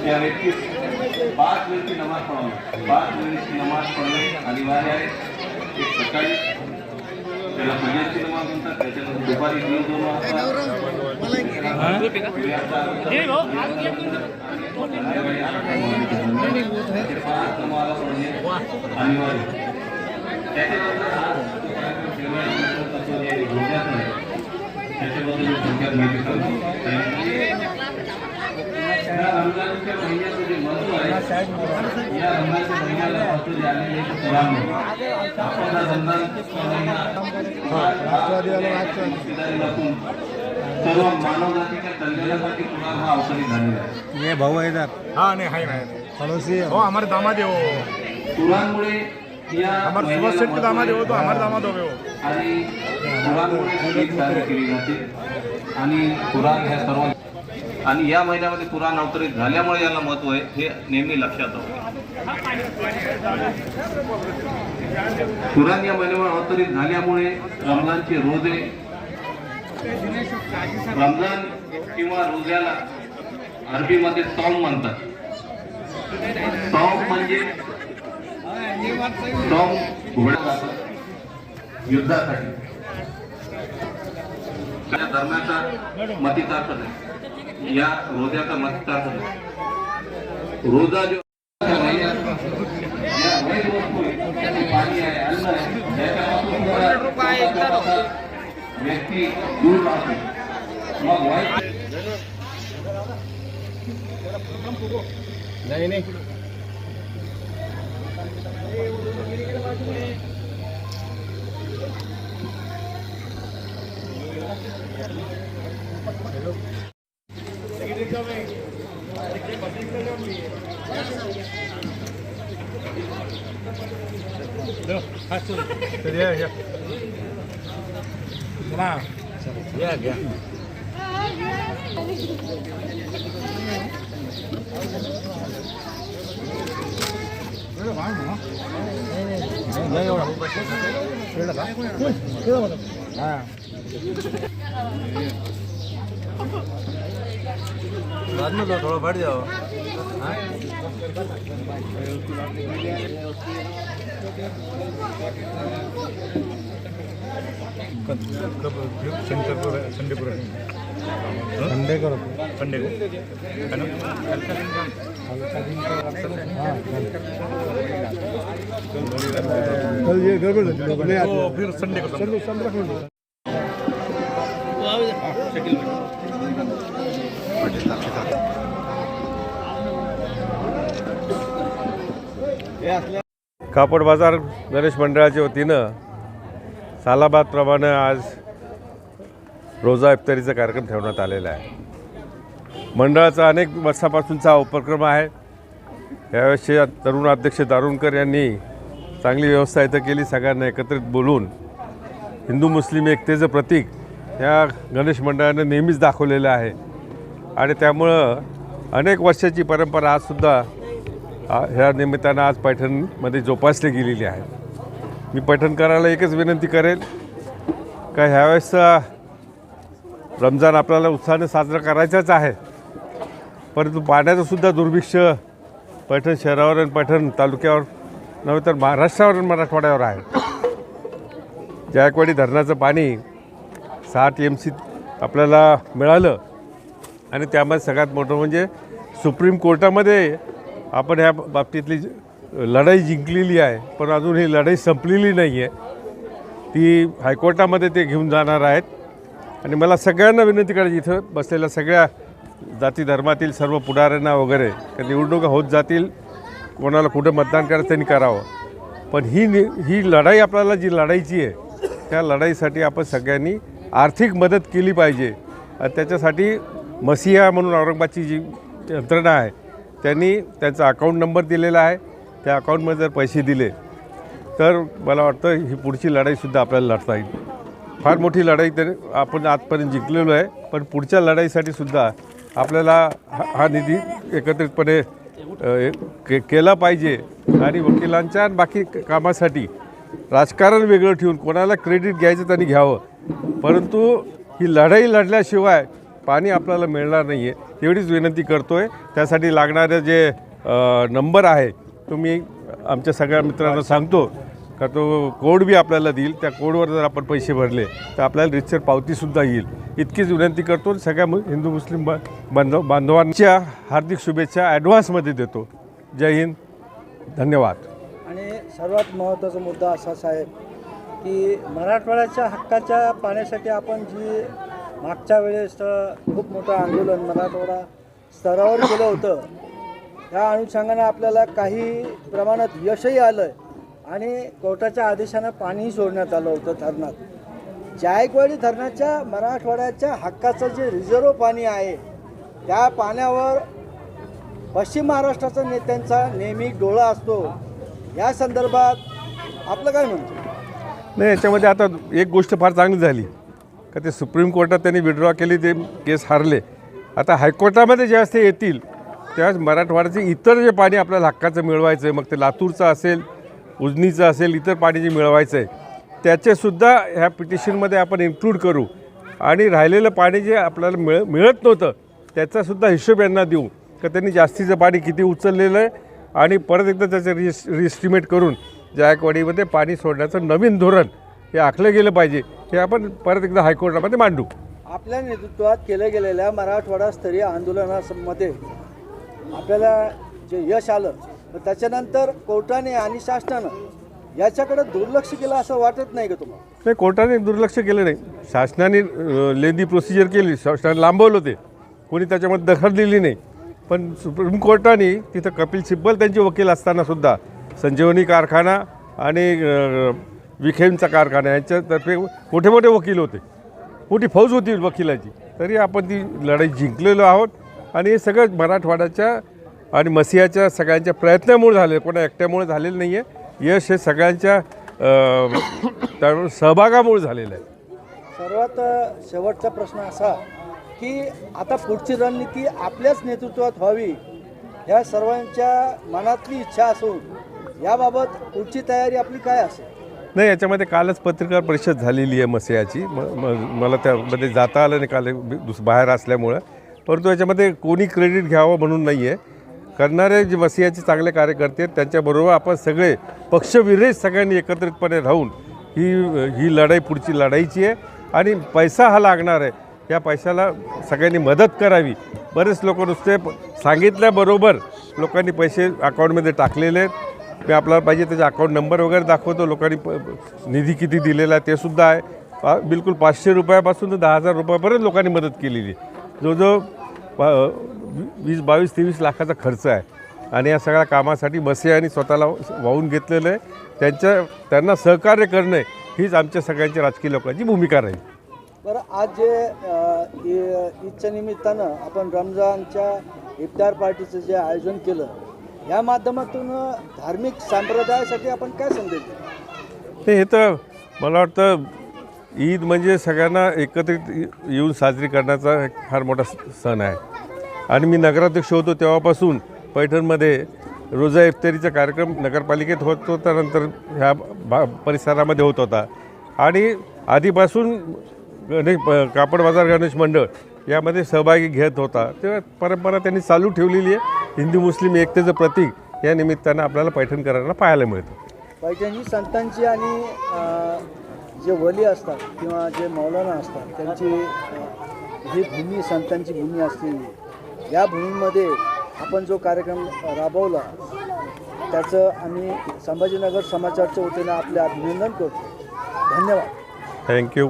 त्या व्यक्ती पाच वेळची नमाज पडवणे पाच वेळची नमाज पडणे अनिवार्य आहे एक सकाळी त्याला फजरची नमाज म्हणतात त्याच्यानंतर दुपारी दोन दोन पाच नमाज पडणे अनिवार्य त्याच्यानंतर हा त्याच्याबद्दल मी थोडक्यात माहिती सांगतो. कुराणमुळे. आपण हा रमजानचा महिना रिश्तेदारी लपून सर्व मानवजातीच्या कल्याणासाठी कुराण हा अवतरित झालेला आहे ये भाऊ आहे इधर हाँ नहीं है है पड़ोसी वो हमारे दामाद है वो कुराणमुळे या हमारे सुभाष महिन्याला सेठ के दामाद है वो तो महत्त्व हमारे दामाद हो गए वो आणि कुराणमुळे एक साजरी केली जाते आणि कुराण ह्या सर्व आणि या महिन्यामध्ये कुराण अवतरित झाल्यामुळे याला महत्त्व आहे हे नेहमी लक्षात हवं कुराण या महिन्यावर अवतरित झाल्यामुळे रमजानचे रोजे रमजान किंवा रोज्याला अरबीमध्ये सौम म्हणतात. सौम म्हणजे सौम उघडलं जातात युद्धासाठी. त्या धर्माचा मतीचा नाही या रोजाचा नाही रोजा जो पाणी आहे अन्न आहे. व्यक्ती दूर राहतो. मग वाईट नहीं नहीं. Seria já. Lá. Yeah, yeah. Đây là bán hả? Đây đâu rồi? Đây là bán. Ui, đâu rồi? À. Lớn nó rồi, rồi bắt được. Hả? Sunday को संडे को संडे को है ना कल का दिन कौन? कल ये गड़बड़ नहीं तो फिर संडे को संडे कापड बाजार गणेश मंडळाच्या वतीनं सालाबादप्रमाणे आज रोजा इफ्तारीचा कार्यक्रम ठेवण्यात आलेला आहे. मंडळाचा अनेक वर्षापासूनचा उपक्रम आहे. याविषयी तरुण अध्यक्ष दारुणकर यांनी चांगली व्यवस्था इथं केली. सगळ्यांना एकत्रित बोलून हिंदू मुस्लिम एकतेचं प्रतीक या गणेश मंडळानं नेहमीच दाखवलेलं आहे. आणि त्यामुळं अनेक वर्षाची परंपरा आजसुद्धा ह्या निमित्तानं आज पैठणमध्ये जोपासली गेलेली आहे. मी पैठणकराला एकच विनंती करेल का ह्यावेळेसचा रमजान आपल्याला उत्साहाने साजरा करायचाच आहे. परंतु पाण्याचं सुद्धा दुर्भिक्ष पैठण शहरावर आणि पैठण तालुक्यावर नव्हे तर महाराष्ट्रावर आणि मराठवाड्यावर आहे. जायकवाडी धरणाचं पाणी सहा टी एम सी आपल्याला मिळालं आणि त्यामध्ये सगळ्यात मोठं म्हणजे सुप्रीम कोर्टामध्ये आपण ह्या बाबतीतली लढाई जिंकलेली आहे पण अजून ही लढाई संपलेली नाही आहे ती हायकोर्टामध्ये ते घेऊन जाणार आहेत. आणि मला सगळ्यांना विनंती करायची इथं बसलेल्या सगळ्या जाती धर्मातील सर्व पुढाऱ्यांना वगैरे का निवडणुका होत जातील कोणाला कुठं मतदान करायचं त्यांनी करावं. पण ही नि ही लढाई आपल्याला जी लढायची आहे त्या लढाईसाठी आपण सगळ्यांनी आर्थिक मदत केली पाहिजे. आणि त्याच्यासाठी मसिहा म्हणून औरंगाबादची जी यंत्रणा आहे त्यांनी त्यांचा अकाउंट नंबर दिलेला आहे. त्या अकाउंटमध्ये जर पैसे दिले तर मला वाटतं ही पुढची लढाईसुद्धा आपल्याला लढता येईल. फार मोठी लढाई तर आपण आजपर्यंत जिंकलेलो आहे पण पुढच्या लढाईसाठी सुद्धा आपल्याला हा हा निधी एकत्रितपणे के केला पाहिजे. आणि वकिलांच्या आणि बाकी कामासाठी राजकारण वेगळं ठेवून कोणाला क्रेडिट घ्यायचं त्यांनी घ्यावं. परंतु ही लढाई लढल्याशिवाय पाणी आपल्याला मिळणार नाही आहे एवढीच विनंती करतो आहे त्यासाठी लागणारे जे नंबर आहे तो मी आमच्या सगळ्या मित्रांना सांगतो. का तो कोड बी आपल्याला देईल. त्या कोडवर जर आपण पैसे भरले तर आपल्याला रितसर पावतीसुद्धा येईल. इतकीच विनंती करतो सगळ्या मु- हिंदू मुस्लिम बा- बांधव बांधवांच्या हार्दिक शुभेच्छा ॲडव्हान्समध्ये देतो. जय हिंद. धन्यवाद. आणि सर्वात महत्त्वाचा मुद्दा असा साहेब की मराठवाड्याच्या हक्काच्या पाण्यासाठी आपण जी मागच्या वेळेस खूप मोठं आंदोलन मराठवाडा स्तरावर केलं होतं. त्या अनुषंगानं आपल्याला काही प्रमाणात यशही आलं आहे आणि कोर्टाच्या आदेशानं पाणीही सोडण्यात आलं होतं धरणात. जायकवाडी धरणाच्या मराठवाड्याच्या हक्काचं जे रिझर्व पाणी आहे त्या पाण्यावर पश्चिम महाराष्ट्राचा नेत्यांचा नेहमी डोळा असतो. या संदर्भात आपलं काय म्हणतो नाही याच्यामध्ये आता एक गोष्ट फार चांगली झाली. का ते सुप्रीम कोर्टात त्यांनी विड्रॉ केली ते केस हारले. आता हायकोर्टामध्ये ज्यावेळेस ते येतील. त्यावेळेस मराठवाड्याचे इतर जे पाणी आपल्याला हक्काचं मिळवायचं आहे मग ते लातूरचं असेल उजनीचं असेल इतर पाणी जे मिळवायचं आहे त्याचेसुद्धा ह्या पिटिशनमध्ये आपण इन्क्लूड करू. आणि राहिलेलं पाणी जे आपल्याला मिळ मिळत नव्हतं त्याचासुद्धा हिशोब यांना देऊ. का त्यांनी जास्तीचं पाणी किती उचललेलं आहे आणि परत एकदा त्याचं रिस रिस्टिमेट करून जायकवाडीमध्ये पाणी सोडण्याचं नवीन धोरण हे आखलं गेलं पाहिजे हे आपण परत एकदा हायकोर्टामध्ये मांडू. आपल्या नेतृत्वात केल्या गेलेल्या मराठवाडा स्तरीय आंदोलनामध्ये आपल्याला जे यश आलं तर त्याच्यानंतर कोर्टाने आणि शासनानं याच्याकडे दुर्लक्ष केलं असं वाटत नाही का तुम्हाला? नाही कोर्टाने दुर्लक्ष केलं नाही. शासनाने लेंदी प्रोसिजर केली. शासनाने लांबवलं ते. कोणी त्याच्यामध्ये दखल दिली नाही. पण सुप्रीम कोर्टाने तिथं कपिल सिब्बल त्यांचे वकील असतानासुद्धा संजीवनी कारखाना आणि विखेमचा कारखाना यांच्यातर्फे मोठे मोठे वकील होते. मोठी फौज होती वकिलाची. तरी आपण ती लढाई जिंकलेलो आहोत. आणि हे सगळं मराठवाड्याच्या आणि मसिहाच्या सगळ्यांच्या प्रयत्नामुळे झाले कोणा एकट्यामुळे झालेलं नाही आहे यश हे सगळ्यांच्या त्यामुळे सहभागामुळे झालेलं आहे. सर्वात शेवटचा प्रश्न असा की आता पुढची रणनीती आपल्याच नेतृत्वात व्हावी ह्या सर्वांच्या मनातली इच्छा असून याबाबत पुढची तयारी आपली काय असेल? नाही याच्यामध्ये कालच पत्रकार परिषद झालेली आहे मसियाची. म म- मला त्यामध्ये जाता आलं नाही काल दुस बाहेर असल्यामुळं. परंतु याच्यामध्ये कोणी क्रेडिट घ्यावं म्हणून नाही आहे करणारे जे मसियाचे चांगले कार्यकर्ते आहेत त्यांच्याबरोबर आपण सगळे पक्षविरहित सगळ्यांनी एकत्रितपणे राहून ही ही लढाई पुढची लढाईची आहे. आणि पैसा हा लागणार आहे. या पैशाला सगळ्यांनी मदत करावी. बरेच लोक नुसते सांगितल्याबरोबर लोकांनी पैसे अकाउंटमध्ये टाकलेले आहेत. मी आपल्याला पाहिजे त्याचे अकाउंट नंबर वगैरे दाखवतो. लोकांनी प निधी किती दिलेला आहे ते सुद्धा आहे. पा बिलकुल पाचशे रुपयापासून तर दहा हजार रुपयापर्यंत लोकांनी मदत केलेली आहे. जो जो पा वीस बावीस तेवीस लाखाचा खर्च आहे. आणि या सगळ्या कामासाठी बसे आणि स्वतःला वाहून घेतलेलं आहे. त्यांच्या त्यांना सहकार्य करणे हीच आमच्या सगळ्यांच्या राजकीय लोकांची भूमिका राहील. बरं आज जे ईदच्या निमित्तानं आपण रमजानच्या इफ्तार पार्टीचं जे आयोजन केलं या माध्यमातून धार्मिक संप्रदायासाठी आपण काय संदेश ते हे तर मला वाटतं ईद म्हणजे सगळ्यांना एकत्रित येऊन साजरी करण्याचा एक फार मोठा सण आहे. आणि मी नगराध्यक्ष होतो तेव्हापासून पैठणमध्ये रोजा इफ्तारीचा कार्यक्रम नगरपालिकेत होत होता नंतर ह्या भा परिसरामध्ये होत होता. आणि आधीपासून गणेश प- कापड बाजार गणेश मंडळ यामध्ये सहभागी घेत होता. तेव्हा परंपरा त्यांनी चालू ठेवलेली आहे. हिंदू मुस्लिम एकतेचं प्रतीक या निमित्तानं आपल्याला पैठणकरांना पाहायला मिळतं. पैठणी संतांची आणि अ, जे वली असतात किंवा जे मौलाना असतात त्यांची अ, ही भूमी संतांची भूमी असते. या भूमीमध्ये आपण जो कार्यक्रम राबवला त्याचं आम्ही संभाजीनगर समाचारच्या वतीनं आपले अभिनंदन करतो. धन्यवाद. थँक्यू